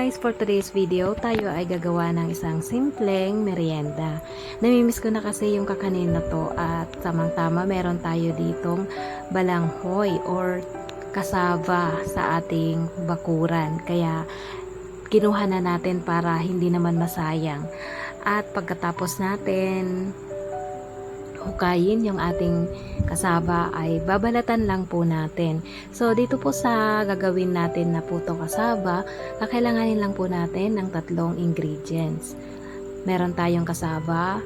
guys! For today's video, tayo ay gagawa ng isang simpleng merienda. Namimiss ko na kasi yung kakanin na to at tamang-tama meron tayo ditong balanghoy or kasava sa ating bakuran. Kaya kinuha na natin para hindi naman masayang. At pagkatapos natin hukayin yung ating kasaba ay babalatan lang po natin. So dito po sa gagawin natin na puto kasaba, kakailanganin lang po natin ng tatlong ingredients. Meron tayong kasaba,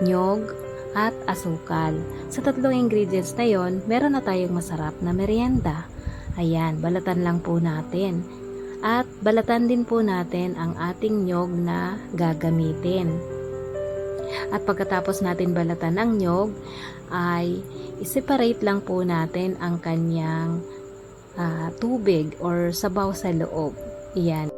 nyog, at asukal. Sa tatlong ingredients na yon, meron na tayong masarap na merienda. Ayan, balatan lang po natin. At balatan din po natin ang ating nyog na gagamitin. At pagkatapos natin balatan ang nyog, ay i-separate lang po natin ang kanyang ah, tubig or sabaw sa loob. Iyan.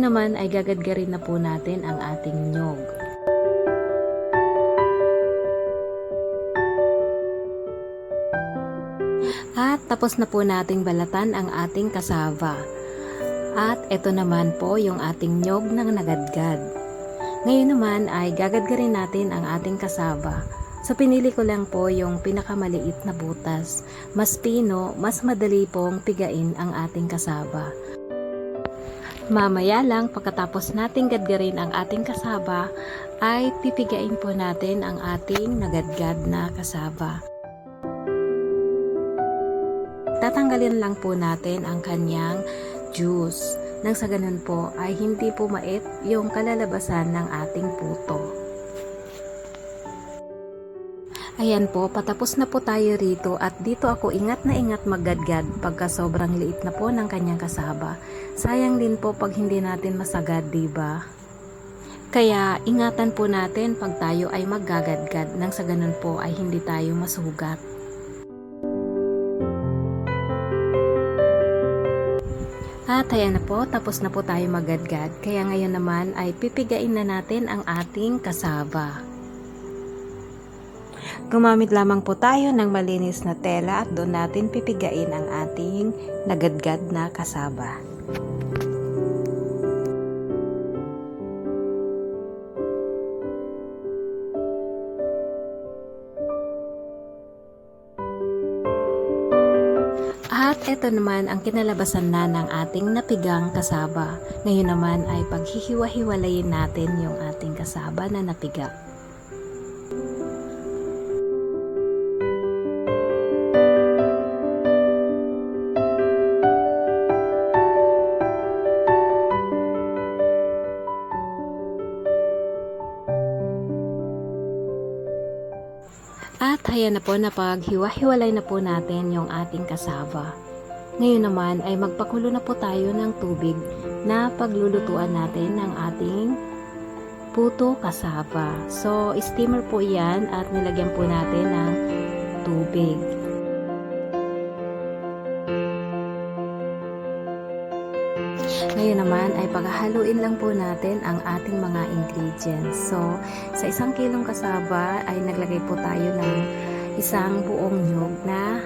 Ngayon naman ay gagadgarin na po natin ang ating nyog. At tapos na po nating balatan ang ating kasava. At ito naman po yung ating nyog na nagadgad. Ngayon naman ay gagadgarin natin ang ating kasaba. So pinili ko lang po yung pinakamaliit na butas. Mas pino, mas madali pong pigain ang ating kasaba. Mamaya lang pagkatapos nating gadgarin ang ating kasaba ay pipigain po natin ang ating nagadgad na kasaba. Tatanggalin lang po natin ang kanyang juice. Nang sa ganun po ay hindi po mait yung kalalabasan ng ating puto. Ayan po, patapos na po tayo rito at dito ako ingat na ingat maggadgad pagka sobrang liit na po ng kanyang kasaba. Sayang din po pag hindi natin masagad, di ba? Kaya ingatan po natin pag tayo ay maggagadgad nang sa ganun po ay hindi tayo masugat. At ayan na po, tapos na po tayo magadgad. Kaya ngayon naman ay pipigain na natin ang ating kasaba. Gumamit lamang po tayo ng malinis na tela at doon natin pipigain ang ating nagadgad na kasaba. At ito naman ang kinalabasan na ng ating napigang kasaba. Ngayon naman ay paghihiwa-hiwalayin natin yung ating kasaba na napiga. At ayan na po na paghiwa-hiwalay na po natin yung ating kasaba. Ngayon naman ay magpakulo na po tayo ng tubig na paglulutuan natin ng ating puto kasaba. So, steamer po yan at nilagyan po natin ng tubig. Ngayon naman ay paghahaluin lang po natin ang ating mga ingredients. So, sa isang kilong kasaba ay naglagay po tayo ng isang buong nyug na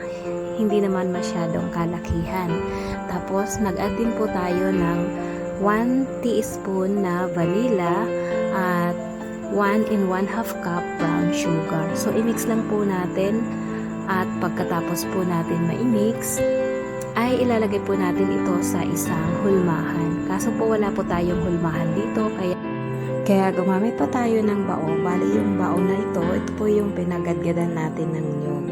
hindi naman masyadong kalakihan. Tapos, nag-add din po tayo ng 1 teaspoon na vanilla at 1 in 1 half cup brown sugar. So, i-mix lang po natin at pagkatapos po natin ma-mix, ay ilalagay po natin ito sa isang hulmahan. Kaso po wala po tayong hulmahan dito, kaya kaya gumamit pa tayo ng bao. Bali yung bao na ito, ito po yung pinagadgadan natin ng nyug.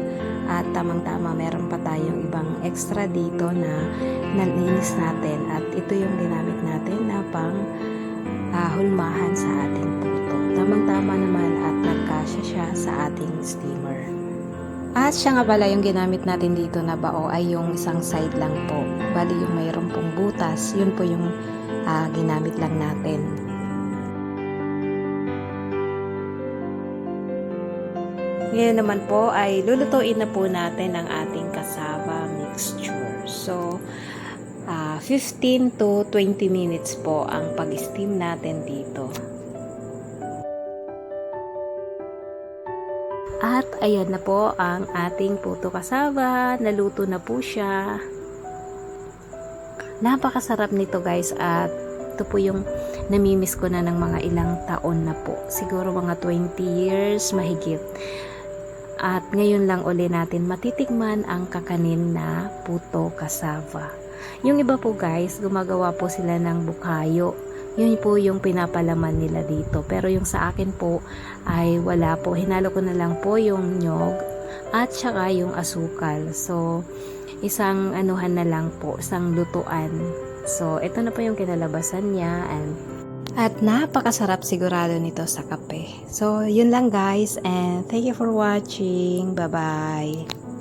At tamang-tama, meron pa tayong ibang extra dito na naninis natin. At ito yung ginamit natin na pang ah, hulmahan sa ating puto. Tamang-tama naman at nagkasya siya sa ating steamer. At siya nga pala yung ginamit natin dito na bao ay yung isang side lang po. Bali yung mayroon pong butas, yun po yung ah, ginamit lang natin. Ngayon naman po ay lulutuin na po natin ang ating kasaba mixture. So, ah, 15 to 20 minutes po ang pag-steam natin dito. At ayan na po ang ating puto kasaba. Naluto na po siya. Napakasarap nito guys at ito po yung namimiss ko na ng mga ilang taon na po. Siguro mga 20 years mahigit. At ngayon lang uli natin matitikman ang kakanin na puto kasava. Yung iba po guys, gumagawa po sila ng bukayo. Yun po yung pinapalaman nila dito. Pero yung sa akin po ay wala po. Hinalo ko na lang po yung nyog at saka yung asukal. So, isang anuhan na lang po, isang lutuan. So, ito na po yung kinalabasan niya and at napakasarap sigurado nito sa kape. So, yun lang guys and thank you for watching. Bye-bye.